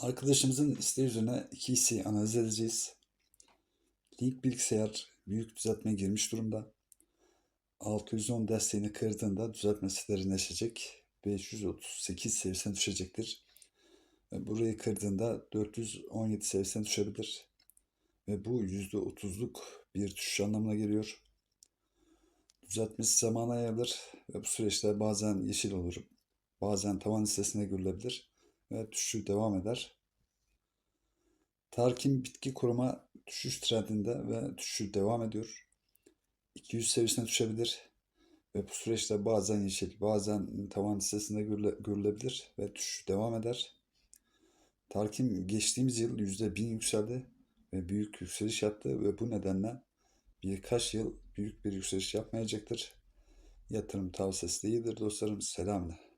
Arkadaşımızın isteği üzerine iki hisseyi analiz edeceğiz. Link bilgisayar büyük düzeltmeye girmiş durumda. 610 desteğini kırdığında düzeltmesi derinleşecek. 538 seviyesine düşecektir. Burayı kırdığında 417 seviyesine düşebilir. Ve bu %30'luk bir düşüş anlamına geliyor. Düzeltmesi zamana yayılır ve bu süreçte bazen yeşil olur, bazen tavan listesine görülebilir ve düşüşü devam eder. Tarkim bitki koruma düşüş trendinde ve düşüşü devam ediyor. 200 seviyesine düşebilir ve bu süreçte bazen yeşil, bazen tavan listesinde görüle, görülebilir ve düşüş devam eder. Tarkim geçtiğimiz yıl %1000 yükseldi ve büyük yükseliş yaptı ve bu nedenle birkaç yıl büyük bir yükseliş yapmayacaktır. Yatırım tavsiyesi değildir dostlarım. Selamlar.